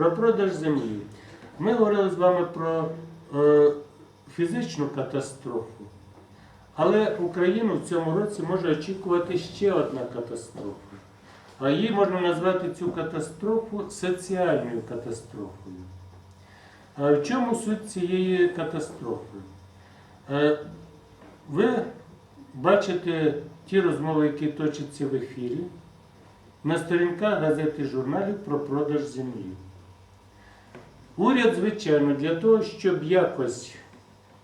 про продаж землі. Ми говорили з вами про е, фізичну катастрофу, але Україну в цьому році може очікувати ще одна катастрофа. А її можна назвати цю катастрофу соціальною катастрофою. А в чому суть цієї катастрофи? Е, Ви бачите ті розмови, які точаться в ефірі, на сторінках газет і журналів про продаж землі. Уряд, звичайно, для того, щоб якось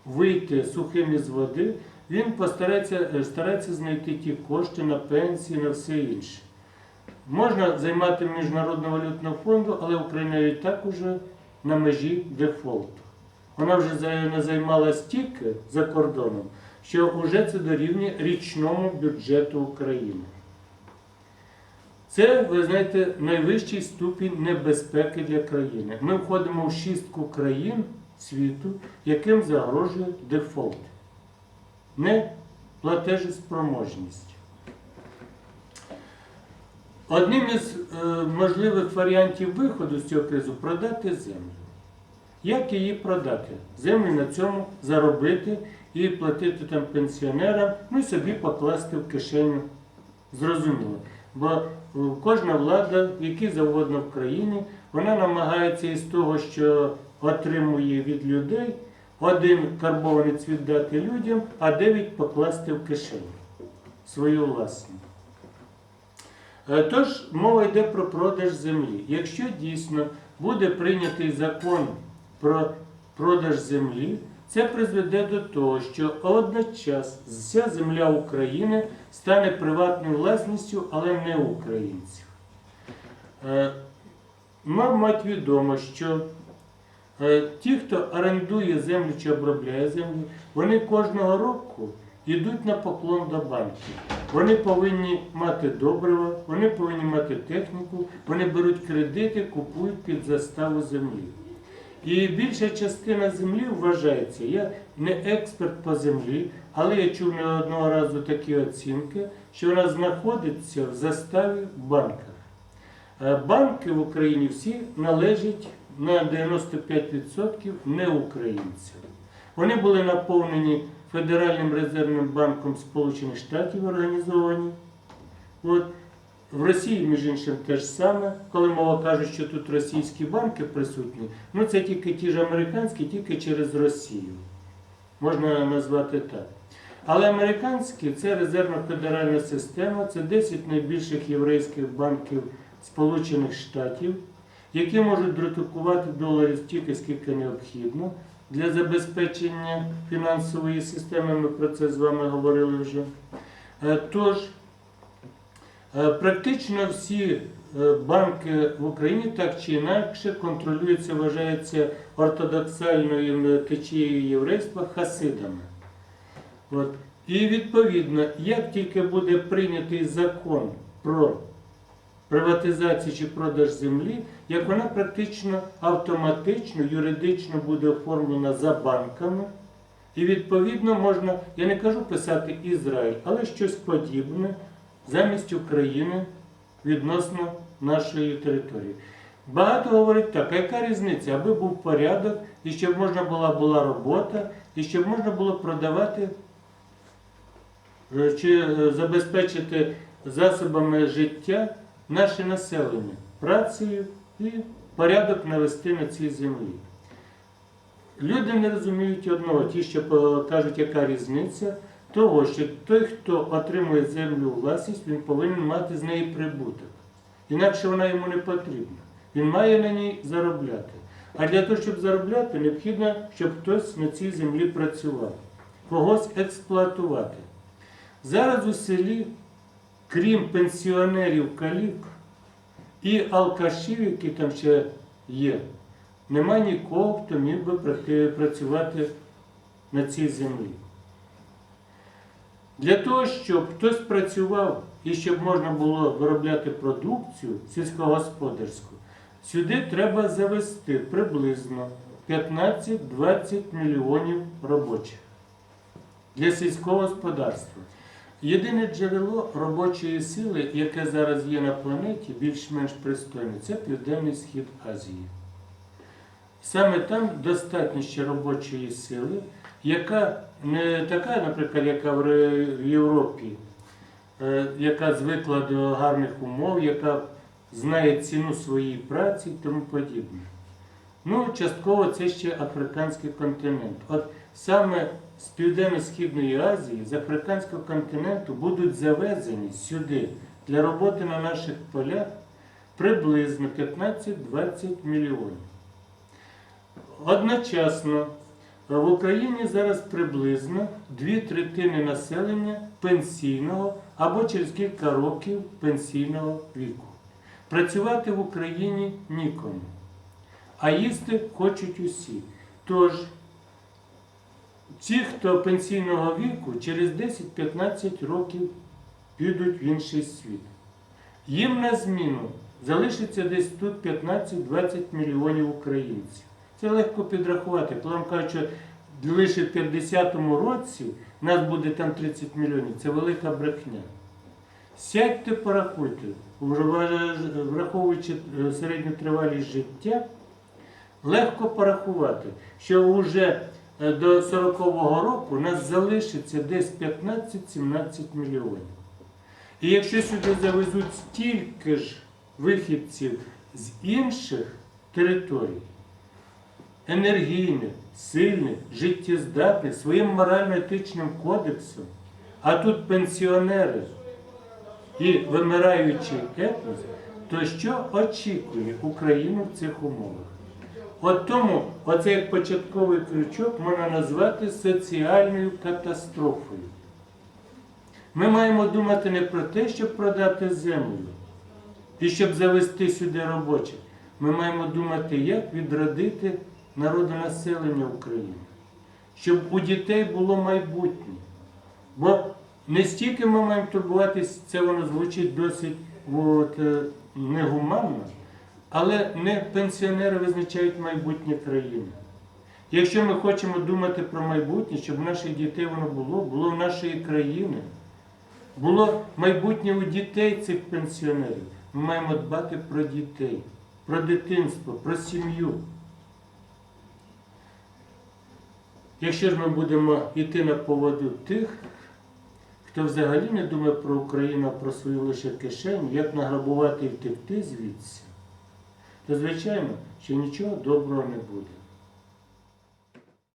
вийти сухим із води, він постарається е, старається знайти ті кошти на пенсії, на все інше. Можна займати Міжнародного валютного фонду, але Україна і так уже на межі дефолту. Вона вже не займала стільки за кордоном, що вже це дорівнює річному бюджету України. Це, ви знаєте, найвищий ступінь небезпеки для країни. Ми входимо в шістку країн світу, яким загрожує дефолт, не платежеспроможність. Одним із е, можливих варіантів виходу з цього кризу продати землю. Як її продати? Землю на цьому заробити і платити там пенсіонерам, ну і собі покласти в кишеню. Зрозуміло. Бо е, кожна влада, які завгодно в країні, вона намагається із того, що отримує від людей, один карбованець віддати людям, а дев'ять покласти в кишеню свою власну. Е, Тож мова йде про продаж землі. Якщо дійсно буде прийнятий закон про продаж землі, це призведе до того, що одночас вся земля України стане приватною власністю, але не українців. Е, Мабуть, відомо, що е, ті, хто орендує землю чи обробляє землю, вони кожного року йдуть на поклон до банків. Вони повинні мати добрива, вони повинні мати техніку, вони беруть кредити, купують під заставу землі. І більша частина землі вважається, я не експерт по землі, але я чув не одного разу такі оцінки, що вона знаходиться в заставі в банках. Е, Банки в Україні всі належать на 95% не українцям. Вони були наповнені Федеральним резервним банком Сполучених Штатів організовані. От. В Росії, між іншим, те ж саме, коли мова каже, що тут російські банки присутні, ну це тільки ті ж американські, тільки через Росію. Можна назвати так. Але американські це резервна федеральна система, це 10 найбільших єврейських банків Сполучених Штатів, які можуть друкувати доларів стільки, скільки необхідно для забезпечення фінансової системи. Ми про це з вами говорили вже. Е, Тож, Практично всі е, банки в Україні так чи інакше контролюються, вважаються ортодоксальною течією єврейства хасидами. От. І відповідно, як тільки буде прийнятий закон про приватизацію чи продаж землі, як вона практично автоматично, юридично буде оформлена за банками, і відповідно можна, я не кажу писати Ізраїль, але щось подібне замість України відносно нашої території. Багато говорять так, а яка різниця, аби був порядок, і щоб можна була була робота, і щоб можна було продавати е, чи е, забезпечити засобами життя наше населення, працею і порядок навести на цій землі. Люди не розуміють одного, ті, що кажуть, яка різниця, того, що той, хто отримує землю у власність, він повинен мати з неї прибуток. Інакше вона йому не потрібна. Він має на ній заробляти. А для того, щоб заробляти, необхідно, щоб хтось на цій землі працював, когось експлуатувати. Зараз у селі, крім пенсіонерів калік і алкашів, які там ще є, немає нікого, хто міг би працювати на цій землі. Для того, щоб хтось працював і щоб можна було виробляти продукцію сільськогосподарську, сюди треба завести приблизно 15-20 мільйонів робочих для сільського господарства. Єдине джерело робочої сили, яке зараз є на планеті, більш-менш пристойне, це Південний Схід Азії. Саме там достатньо ще робочої сили, яка не така, наприклад, яка в Європі, е, яка звикла до гарних умов, яка знає ціну своєї праці і тому подібне. Ну, частково це ще африканський континент. От саме з Південно-Східної Азії, з африканського континенту будуть завезені сюди для роботи на наших полях приблизно 15-20 мільйонів. Одночасно в Україні зараз приблизно дві третини населення пенсійного або через кілька років пенсійного віку. Працювати в Україні нікому, а їсти хочуть усі. Тож ті, хто пенсійного віку, через 10-15 років підуть в інший світ. Їм на зміну залишиться десь тут 15-20 мільйонів українців. Це легко підрахувати. Вам кажуть, що лише в 50-му році нас буде там 30 мільйонів, це велика брехня. Сядьте, порахуйте, враховуючи е, середню тривалість життя, легко порахувати, що вже е, до 40-го року нас залишиться десь 15-17 мільйонів. І якщо сюди завезуть стільки ж вихідців з інших територій, енергійних, сильних, життєздатних, своїм морально-етичним кодексом, а тут пенсіонери і вимираючий етнос, то що очікує Україну в цих умовах? От тому оце як початковий крючок можна назвати соціальною катастрофою. Ми маємо думати не про те, щоб продати землю і щоб завести сюди робочих. Ми маємо думати, як відродити народонаселення України, щоб у дітей було майбутнє. Бо не стільки ми маємо турбуватись, це воно звучить досить от, е, негуманно, але не пенсіонери визначають майбутнє країни. Якщо ми хочемо думати про майбутнє, щоб у наших дітей воно було, було в нашої країни, було майбутнє у дітей цих пенсіонерів, ми маємо дбати про дітей, про дитинство, про сім'ю. Якщо ж ми будемо йти на поводу тих, хто взагалі не думає про Україну, про свою лише кишеню, як награбувати і втекти звідси, то звичайно, що нічого доброго не буде.